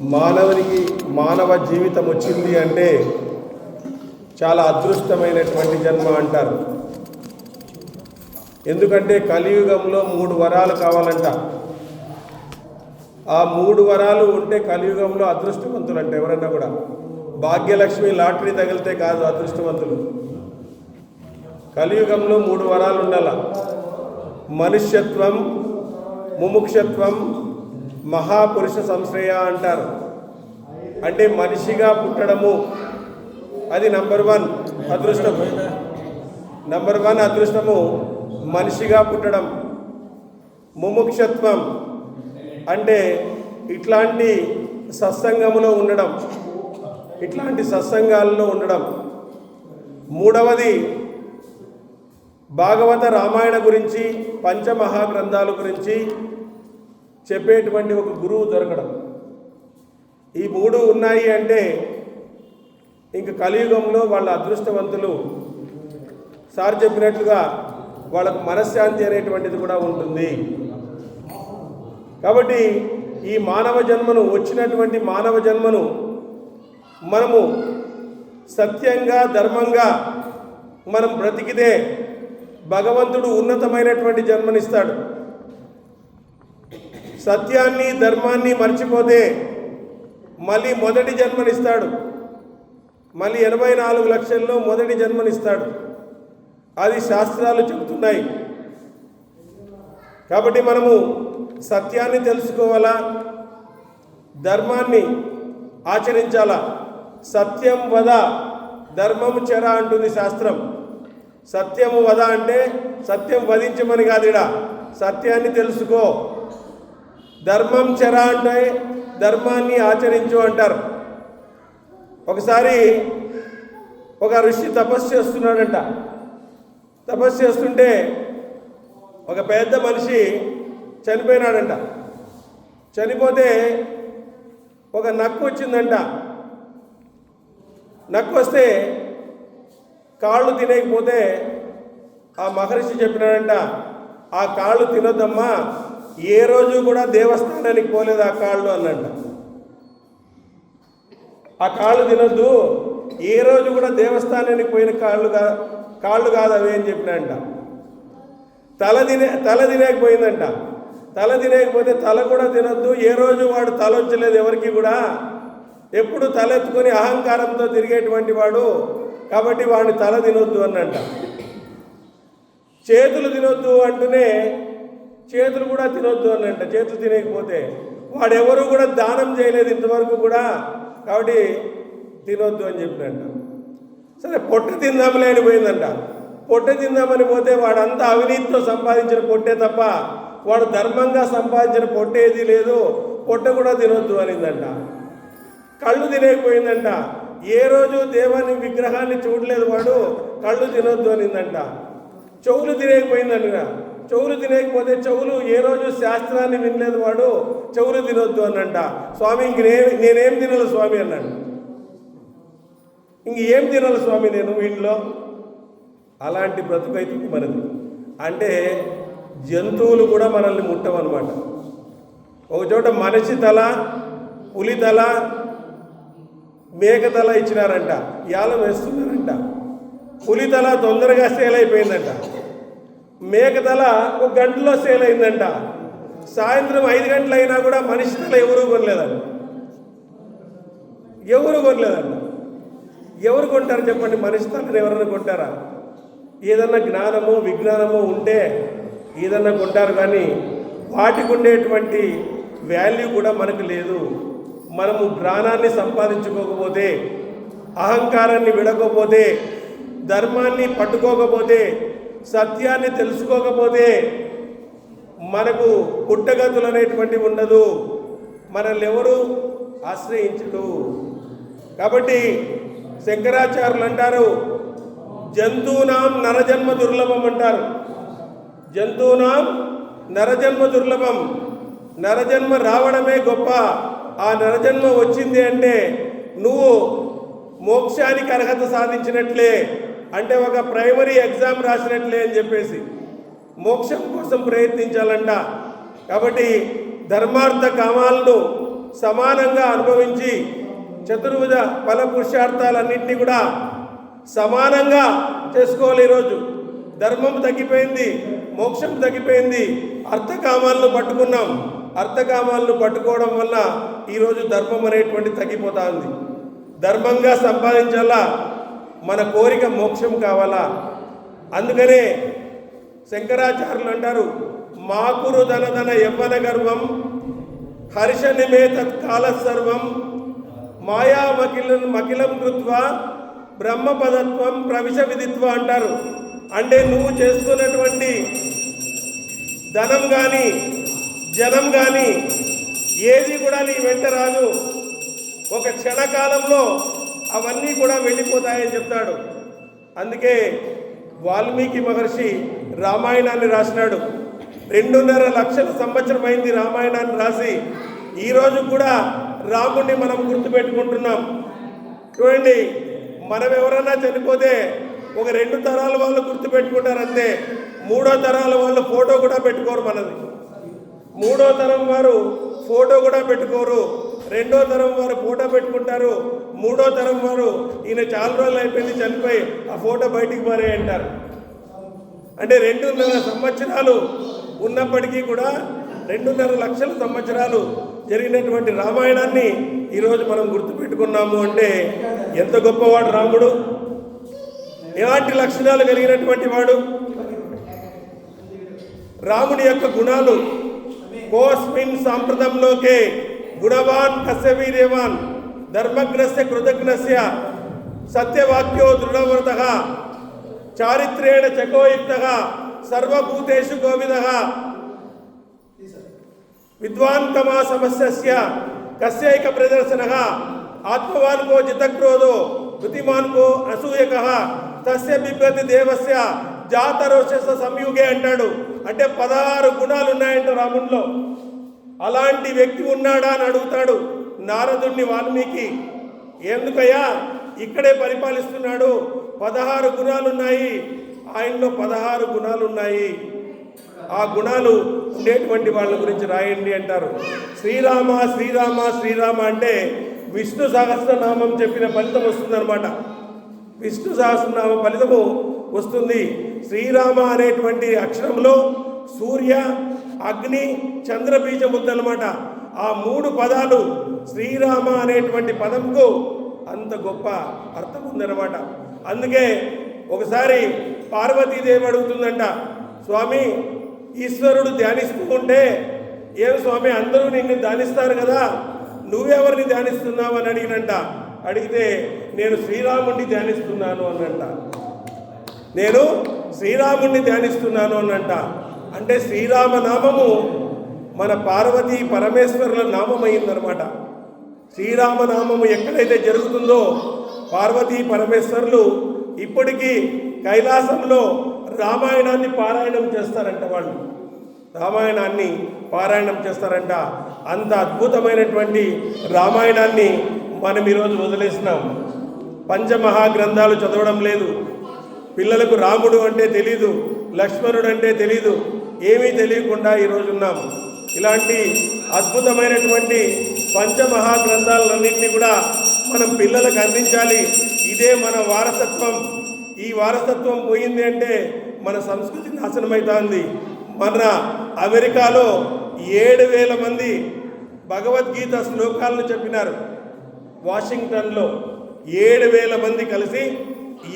మానవునికి మానవ జీవితం వచ్చింది అంటే చాలా అదృష్టమైనటువంటి జన్మ అంటారు. ఎందుకంటే కలియుగంలో మూడు వరాలు కావాలంట. ఆ మూడు వరాలు ఉంటే కలియుగంలో అదృష్టవంతులు అంటే ఎవరన్నా కూడా. భాగ్యలక్ష్మి లాటరీ తగిలితే కాదు అదృష్టవంతులు. కలియుగంలో మూడు వరాలు ఉండాల. మనుష్యత్వం ముముక్షత్వం మహాపురుష సంశ్రయ అంటారు. అంటే మనిషిగా పుట్టడము. అది నంబర్ వన్ అదృష్టము. నంబర్ వన్ అదృష్టము మనిషిగా పుట్టడం. ముముక్షత్వం. అంటే ఇట్లాంటి సత్సంగములో ఉండడం. ఇట్లాంటి సత్సంగాల్లో ఉండడం. మూడవది భాగవత రామాయణ గురించి పంచమహాగ్రంథాల గురించి చెప్పేటువంటి ఒక గురువు దొరకడం. ఈ మూడు ఉన్నాయి అంటే ఇంక కలియుగంలో వాళ్ళ అదృష్టవంతులు సార్ చెప్పినట్లుగా వాళ్ళకు మనశ్శాంతి అనేటువంటిది కూడా ఉంటుంది. కాబట్టి ఈ మానవ జన్మను వచ్చినటువంటి మానవ జన్మను మనము సత్యంగా ధర్మంగా మనం బ్రతికితే భగవంతుడు ఉన్నతమైనటువంటి జన్మనిస్తాడు. సత్యాన్ని ధర్మాన్ని మర్చిపోతే మళ్ళీ మొదటి జన్మనిస్తాడు. మళ్ళీ ఎనభై నాలుగు లక్షల్లో మొదటి జన్మనిస్తాడు. అది శాస్త్రాలు చెబుతున్నాయి. కాబట్టి మనము సత్యాన్ని తెలుసుకోవాలా? ధర్మాన్ని ఆచరించాలా? సత్యం వద ధర్మము చెర అంటుంది శాస్త్రం. సత్యము వద అంటే సత్యం వధించమని కాదు సత్యాన్ని తెలుసుకో. ధర్మం చెర అంటే ధర్మాన్ని ఆచరించు అంటారు. ఒకసారి ఒక ఋషి తపస్సు చేస్తున్నాడంట. తపస్సు చేస్తుంటే ఒక పెద్ద మనిషి చనిపోయినాడంట. చనిపోతే ఒక నక్కు వచ్చిందంట. నక్కు వస్తే కాళ్ళు తినేయకపోతే ఆ మహర్షి చెప్పినాడంట ఆ కాళ్ళు తినొద్దమ్మా ఏ రోజు కూడా దేవస్థానానికి పోలేదు ఆ కాళ్ళు అన్నంట ఆ కాళ్ళు తినద్దు. ఏ రోజు కూడా దేవస్థానానికి పోయిన కాళ్ళు కా కాళ్ళు కాదు అవి అని చెప్పినంట. తల తినే తల తినేకపోయిందంట. తల తినేకపోతే తల కూడా తినద్దు. ఏ రోజు వాడు తల వచ్చలేదు ఎవరికి కూడా. ఎప్పుడు తలెత్తుకొని అహంకారంతో తిరిగేటువంటి వాడు. కాబట్టి వాడిని తల తినొద్దు అన్నంట చేతులు తినొద్దు అంటూనే చేతులు కూడా తినొద్దు అంట. చేతులు తినేకపోతే వాడెవరూ కూడా దానం చేయలేదు ఇంతవరకు కూడా. కాబట్టి తినొద్దు అని చెప్పినంట సరే పొట్ట తిందాంలే అని పోయిందంట పొట్ట తిందామని పోతే వాడంతా అవినీతితో సంపాదించిన పొట్టే తప్ప వాడు ధర్మంగా సంపాదించిన పొట్టేది లేదు. పొట్ట కూడా తినొద్దు అనిందంట. కళ్ళు తినేకపోయిందంట. ఏ రోజు దేవాన్ని విగ్రహాన్ని చూడలేదు వాడు. కళ్ళు తినొద్దు అనిందంట. చెవులు తినేకపోయిందంట. చెవులు తినేకపోతే చెవులు ఏ రోజు శాస్త్రాన్ని వినలేదు వాడు? చెవులు తినొద్దు అన్నంట. స్వామి ఇంక నేనేం తినాలి స్వామి అన్నాడు. ఇంక ఏం తినాలి స్వామి నేను ఇంట్లో అలాంటి బ్రతుకైతే మనది. అంటే జంతువులు కూడా మనల్ని ముట్టవన్నమాట. ఒకచోట మనిషి తల పులి తల మేక తల ఇచ్చినారంట. యాలం వేస్తున్నారంట. పులి తల తొందరగా సేల్ అయిపోయిందంట. మేకదల ఒక గంటలో సేల్ అయిందంట. సాయంత్రం ఐదు గంటలు అయినా కూడా మనిషి తల ఎవరు కొనలేదంట. ఎవరు కొనలేదంట. ఎవరు కొంటారు చెప్పండి? మనిషి తలని ఎవరైనా కొంటారా? ఏదన్నా జ్ఞానము విజ్ఞానము ఉంటే ఏదన్నా కొంటారు కానీ వాటికి ఉండేటువంటి వాల్యూ కూడా మనకు లేదు. మనము జ్ఞానాన్ని సంపాదించుకోకపోతే అహంకారాన్ని విడకపోతే ధర్మాన్ని పట్టుకోకపోతే సత్యాన్ని తెలుసుకోకపోతే మనకు పుట్టగతులు అనేటువంటి ఉండదు. మనల్ని ఎవరు ఆశ్రయించడు. కాబట్టి శంకరాచార్యులు అంటారు జంతువునాం నరజన్మ దుర్లభం అంటారు. జంతువునాం నరజన్మ దుర్లభం. నరజన్మ రావడమే గొప్ప. ఆ నరజన్మ వచ్చింది అంటే నువ్వు మోక్షానికి అర్హత సాధించినట్లే. అంటే ఒక ప్రైమరీ ఎగ్జామ్ రాసినట్లే అని చెప్పేసి. మోక్షం కోసం ప్రయత్నించాలంట. కాబట్టి ధర్మార్థ కామాలను సమానంగా అనుభవించి చతుర్భుజ ఫల పురుషార్థాలన్నింటినీ కూడా సమానంగా చేసుకోవాలి ఈరోజు. ధర్మం తగ్గిపోయింది మోక్షం తగ్గిపోయింది అర్థకామాలను పట్టుకున్నాం. అర్థకామాలను పట్టుకోవడం వల్ల ఈరోజు ధర్మం అనేటువంటి తగ్గిపోతా ఉంది. ధర్మంగా సంపాదించాలా? మన కోరిక మోక్షం కావాలా? అందుకనే శంకరాచార్యులు అంటారు మాకురు ధనధన యవ్వన గర్వం హర్ష నిమేతత్ కాల సర్వం మాయామకిలం మకిలం కృత్వ బ్రహ్మపదత్వం ప్రవిశ విధిత్వ అంటారు. అంటే నువ్వు చేసుకున్నటువంటి ధనం కానీ జనం కానీ ఏది కూడా నీ వెంట రాదు. ఒక క్షణకాలంలో అవన్నీ కూడా వెళ్ళిపోతాయని చెప్తాడు. అందుకే వాల్మీకి మహర్షి రామాయణాన్ని రాసినాడు. రెండున్నర లక్షల సంవత్సరం అయింది రామాయణాన్ని రాసి. ఈరోజు కూడా రాముణ్ణి మనం గుర్తుపెట్టుకుంటున్నాం. చూడండి మనం ఎవరైనా చనిపోతే ఒక రెండు తరాల వాళ్ళు గుర్తుపెట్టుకుంటారు అంతే. మూడో తరాల వాళ్ళు ఫోటో కూడా పెట్టుకోరు మనది. మూడో తరం వారు ఫోటో కూడా పెట్టుకోరు. రెండో తరం వారు ఫోటో పెట్టుకుంటారు. మూడో తరం వారు ఈయన చాలా రోజులు అయిపోయింది చనిపోయి ఆ ఫోటో బయటికి మారే అంటారు. అంటే రెండున్నర సంవత్సరాలు ఉన్నప్పటికీ కూడా రెండున్నర లక్షల సంవత్సరాలు జరిగినటువంటి రామాయణాన్ని ఈరోజు మనం గుర్తుపెట్టుకున్నాము అంటే ఎంత గొప్పవాడు రాముడు? ఎలాంటి లక్షణాలు కలిగినటువంటి వాడు? రాముడి యొక్క గుణాలు కోస్మిన్ సాంప్రదంలోకే గుణవాన్ కస్య ధర్మగ్రస్య కృతజ్ఞస్య సత్యవాక్యో దృఢవ్రత చారిత్రేణ చకోయుక్త సర్వభూతేషు గోవిద. విద్వాన్ తమా సమస్య కస్యైక ప్రదర్శన ఆత్మవాన్ కో జితక్రోధో కృతిమాన్ కో అసూయక తస్య బిబ్బతి దేవస్య జాతరోషస సంయుగే అంటాడు. అంటే పదహారు గుణాలు ఉన్నాయంట రామునిలో అలాంటి వ్యక్తి ఉన్నాడా అని అడుగుతాడు నారదుణ్ణి వాల్మీకి. ఎందుకయ్యా? ఇక్కడే పరిపాలిస్తున్నాడు. పదహారు గుణాలు ఉన్నాయి ఆయనలో పదహారు గుణాలు ఉన్నాయి ఆ గుణాలు ఉండేటువంటి వాళ్ళ గురించి రాయండి అంటారు. శ్రీరామ శ్రీరామ శ్రీరామ అంటే విష్ణు సహస్రనామం చెప్పిన ఫలితం వస్తుందన్నమాట. విష్ణు సహస్రనామ ఫలితము వస్తుంది. శ్రీరామ అనేటువంటి అక్షరంలో సూర్య అగ్ని చంద్రబీజం ఉందన్నమాట ఆ మూడు పదాలు శ్రీరామ అనేటువంటి పదంకు అంత గొప్ప అర్థం ఉందన్నమాట అందుకే ఒకసారి పార్వతీదేవి అడుగుతుందంట స్వామి ఈశ్వరుడు ధ్యానిస్తూ ఉంటే ఏం స్వామి అందరూ నిన్ను ధ్యానిస్తారు కదా? నువ్వెవరిని ధ్యానిస్తున్నావు? అని అడిగినంట. అడిగితే నేను శ్రీరాముడిని ధ్యానిస్తున్నాను అనంట. నేను శ్రీరాముడిని ధ్యానిస్తున్నాను అనంట. అంటే శ్రీరామ నామము మన పార్వతీ పరమేశ్వరుల నామం అయిందనమాట శ్రీరామనామము ఎక్కడైతే జరుగుతుందో పార్వతీ పరమేశ్వరులు ఇప్పటికీ కైలాసంలో రామాయణాన్ని పారాయణం చేస్తారంట వాళ్ళు. రామాయణాన్ని పారాయణం చేస్తారంట. అంత అద్భుతమైనటువంటి రామాయణాన్ని మనం ఈరోజు వదిలేసినాం పంచమహాగ్రంథాలు చదవడం లేదు. పిల్లలకు రాముడు అంటే తెలీదు లక్ష్మణుడు అంటే తెలీదు ఏమీ తెలియకుండా ఈరోజు ఉన్నాము. ఇలాంటి అద్భుతమైనటువంటి పంచమహాగ్రంథాలన్నింటినీ కూడా మనం పిల్లలకు అందించాలి. ఇదే మన వారసత్వం. ఈ వారసత్వం పోయింది అంటే మన సంస్కృతి నాశనమవుతోంది మన అమెరికాలో ఏడు వేల మంది భగవద్గీత శ్లోకాలను చెప్పినారు. వాషింగ్టన్లో ఏడు వేల మంది కలిసి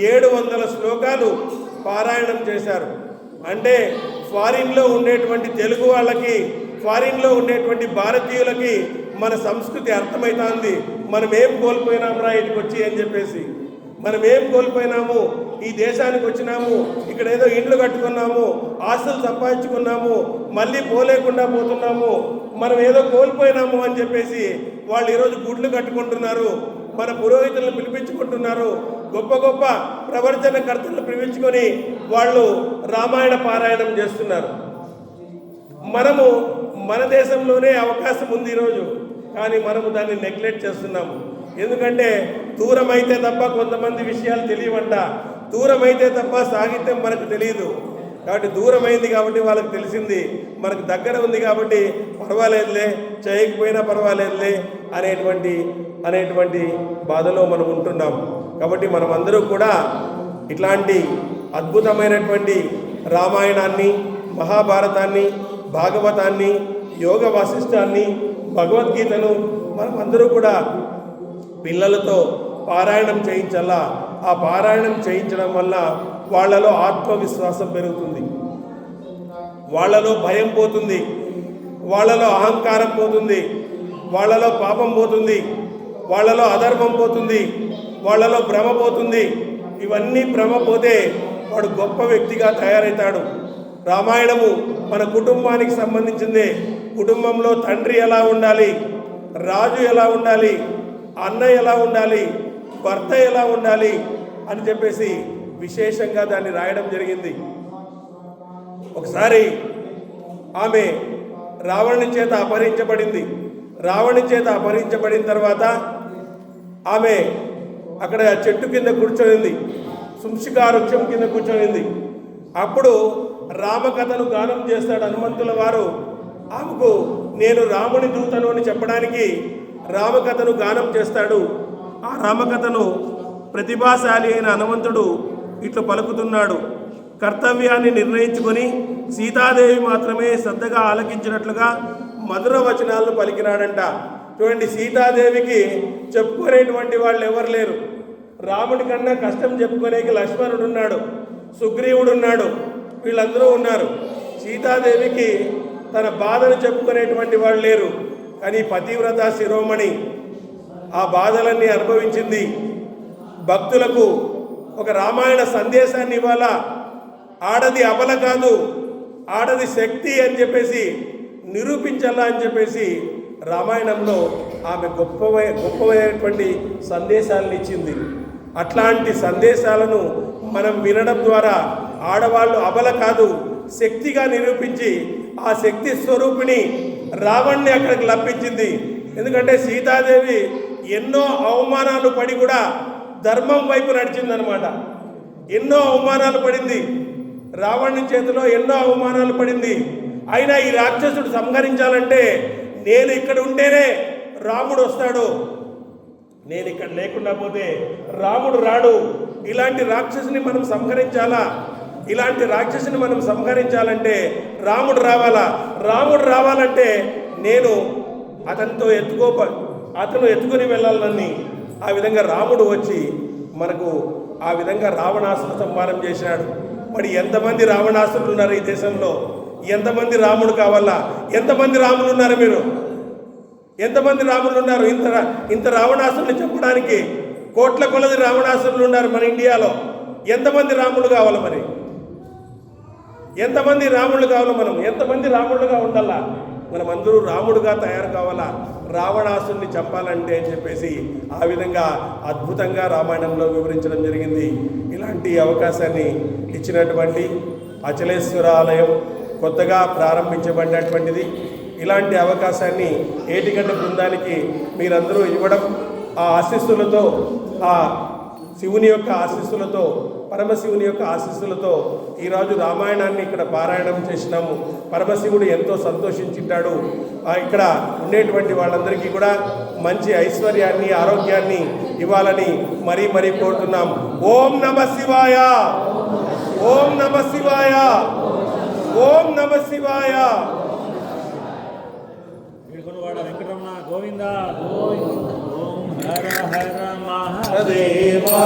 ఏడు వందల శ్లోకాలు పారాయణం చేశారు. అంటే ఫారిన్లో ఉండేటువంటి తెలుగు వాళ్ళకి ఫారిన్లో ఉండేటువంటి భారతీయులకి మన సంస్కృతి అర్థమవుతోంది మనం ఏం కోల్పోయినాం రా ఇటుకు వచ్చి అని చెప్పేసి. మనం ఏం కోల్పోయినాము? ఈ దేశానికి వచ్చినాము. ఇక్కడ ఏదో ఇండ్లు కట్టుకున్నాము. ఆస్తులు సంపాదించుకున్నాము. మళ్ళీ పోలేకుండా పోతున్నాము. మనం ఏదో కోల్పోయినాము అని చెప్పేసి వాళ్ళు ఈరోజు గుడ్లు కట్టుకుంటున్నారు. మన పురోహితులను పిలిపించుకుంటున్నారు. గొప్ప గొప్ప ప్రవర్తనకర్తలను పిలిపించుకొని వాళ్ళు రామాయణ పారాయణం చేస్తున్నారు. మనము మన దేశంలోనే అవకాశం ఉంది ఈరోజు కానీ మనము దాన్ని నెగ్లెక్ట్ చేస్తున్నాము. ఎందుకంటే దూరం అయితే తప్ప కొంతమంది విషయాలు తెలియవంట. దూరం అయితే తప్ప సాహిత్యం మనకు తెలియదు. కాబట్టి దూరం అయింది కాబట్టి వాళ్ళకి తెలిసింది. మనకు దగ్గర ఉంది కాబట్టి పర్వాలేదులే చేయకపోయినా పర్వాలేదులే అనేటువంటి అనేటువంటి బాధలో మనం ఉంటున్నాం. కాబట్టి మనం అందరూ కూడా ఇట్లాంటి అద్భుతమైనటువంటి రామాయణాన్ని మహాభారతాన్ని భాగవతాన్ని యోగ వాసిష్టాన్ని భగవద్గీతను మనం అందరూ కూడా పిల్లలతో పారాయణం చేయించాలా? ఆ పారాయణం చేయించడం వల్ల వాళ్ళలో ఆత్మవిశ్వాసం పెరుగుతుంది. వాళ్ళలో భయం పోతుంది. వాళ్ళలో అహంకారం పోతుంది. వాళ్ళలో పాపం పోతుంది. వాళ్ళలో అధర్మం పోతుంది. వాళ్ళలో భ్రమ పోతుంది. ఇవన్నీ భ్రమ పోతే వాడు గొప్ప వ్యక్తిగా తయారవుతాడు రామాయణము మన కుటుంబానికి సంబంధించిందే. కుటుంబంలో తండ్రి ఎలా ఉండాలి? రాజు ఎలా ఉండాలి? అన్న ఎలా ఉండాలి? భర్త ఎలా ఉండాలి? అని చెప్పేసి విశేషంగా దాన్ని రాయడం జరిగింది. ఒకసారి ఆమె రావణుని చేత అపహరించబడింది. రావణుని చేత అపహరించబడిన తర్వాత ఆమె అక్కడ చెట్టు కింద కూర్చొనింది. శుంషికా కింద కూర్చొనింది. అప్పుడు రామకథను గానం చేస్తాడు హనుమంతుల వారు. ఆమెకు నేను రాముని దూతను అని చెప్పడానికి రామకథను గానం చేస్తాడు. ఆ రామకథను ప్రతిభాశాలి అయిన హనుమంతుడు ఇట్లు పలుకుతున్నాడు. కర్తవ్యాన్ని నిర్ణయించుకొని సీతాదేవి మాత్రమే శ్రద్ధగా ఆలకించినట్లుగా మధుర వచనాలను పలికినాడంట. చూడండి సీతాదేవికి చెప్పుకునేటువంటి వాళ్ళు ఎవరు లేరు. రాముడి కన్నా కష్టం చెప్పుకునేకి లక్ష్మణుడు ఉన్నాడు సుగ్రీవుడు ఉన్నాడు వీళ్ళందరూ ఉన్నారు. సీతాదేవికి తన బాధను చెప్పుకునేటువంటి వాళ్ళు లేరు. కానీ పతివ్రత శిరోమణి ఆ బాధలన్నీ అనుభవించింది. భక్తులకు ఒక రామాయణ సందేశాన్ని ఇవ్వాలా. ఆడది అబల కాదు ఆడది శక్తి అని చెప్పేసి నిరూపించాలా అని చెప్పేసి రామాయణంలో ఆమె గొప్పవై గొప్పవైనటువంటి సందేశాలను ఇచ్చింది. అట్లాంటి సందేశాలను మనం వినడం ద్వారా ఆడవాళ్ళు అబల కాదు శక్తిగా నిరూపించి ఆ శక్తి స్వరూపిణి రావణ్ణి అక్కడికి లభించింది. ఎందుకంటే సీతాదేవి ఎన్నో అవమానాలు పడి కూడా ధర్మం వైపు నడిచిందనమాట ఎన్నో అవమానాలు పడింది. రావణుని చేతిలో ఎన్నో అవమానాలు పడింది. అయినా ఈ రాక్షసుడు సంహరించాలంటే నేను ఇక్కడ ఉంటేనే రాముడు వస్తాడు. నేను ఇక్కడ లేకుండా పోతే రాముడు రాడు. ఇలాంటి రాక్షసుని మనం సంహరించాలా? ఇలాంటి రాక్షసుని మనం సంహరించాలంటే రాముడు రావాలా? రాముడు రావాలంటే నేను అతనితో ఎత్తుకో అతను ఎత్తుకొని వెళ్ళాలని ఆ విధంగా రాముడు వచ్చి మనకు ఆ విధంగా రావణాసుర సంహారం చేశాడు. మరి ఎంతమంది రావణాసురులు ఉన్నారు ఈ దేశంలో? ఎంతమంది రాముడు కావాలా? ఎంతమంది రాములు ఉన్నారు మీరు? ఎంతమంది రాములు ఉన్నారు? ఇంత రా- ఇంత రావణాసురుని చెప్పడానికి కోట్ల కొలది రావణాసురులు ఉన్నారు మన ఇండియాలో. ఎంతమంది రాములు కావాలి మరి? ఎంతమంది రాముళ్ళు కావాలి మనం? ఎంతమంది రాముళ్ళుగా ఉండాలా? మనం అందరూ రాముడుగా తయారు కావాలా? రావణాసుని చంపాలంటే అని చెప్పేసి ఆ విధంగా అద్భుతంగా రామాయణంలో వివరించడం జరిగింది. ఇలాంటి అవకాశాన్ని ఇచ్చినటువంటి అచలేశ్వర ఆలయం కొత్తగా ప్రారంభించబడినటువంటిది. ఇలాంటి అవకాశాన్ని ఏటిగడ్డ బృందానికి మీరందరూ ఇవ్వడం ఆ ఆశీస్సులతో ఆ శివుని యొక్క ఆశీస్సులతో పరమశివుని యొక్క ఆశీస్సులతో ఈరోజు రామాయణాన్ని ఇక్కడ పారాయణం చేసినాము. పరమశివుడు ఎంతో సంతోషించింటాడు. ఇక్కడ ఉండేటువంటి వాళ్ళందరికీ కూడా మంచి ఐశ్వర్యాన్ని ఆరోగ్యాన్ని ఇవ్వాలని మరీ మరీ కోరుతున్నాం. ఓం నమ శివాయ! ఓం నమ శివాయ! ఓం నమ శివాయ వీడుకొనవాడ వెంకటరమణ గోవింద ఓం హర హర మహా దేవా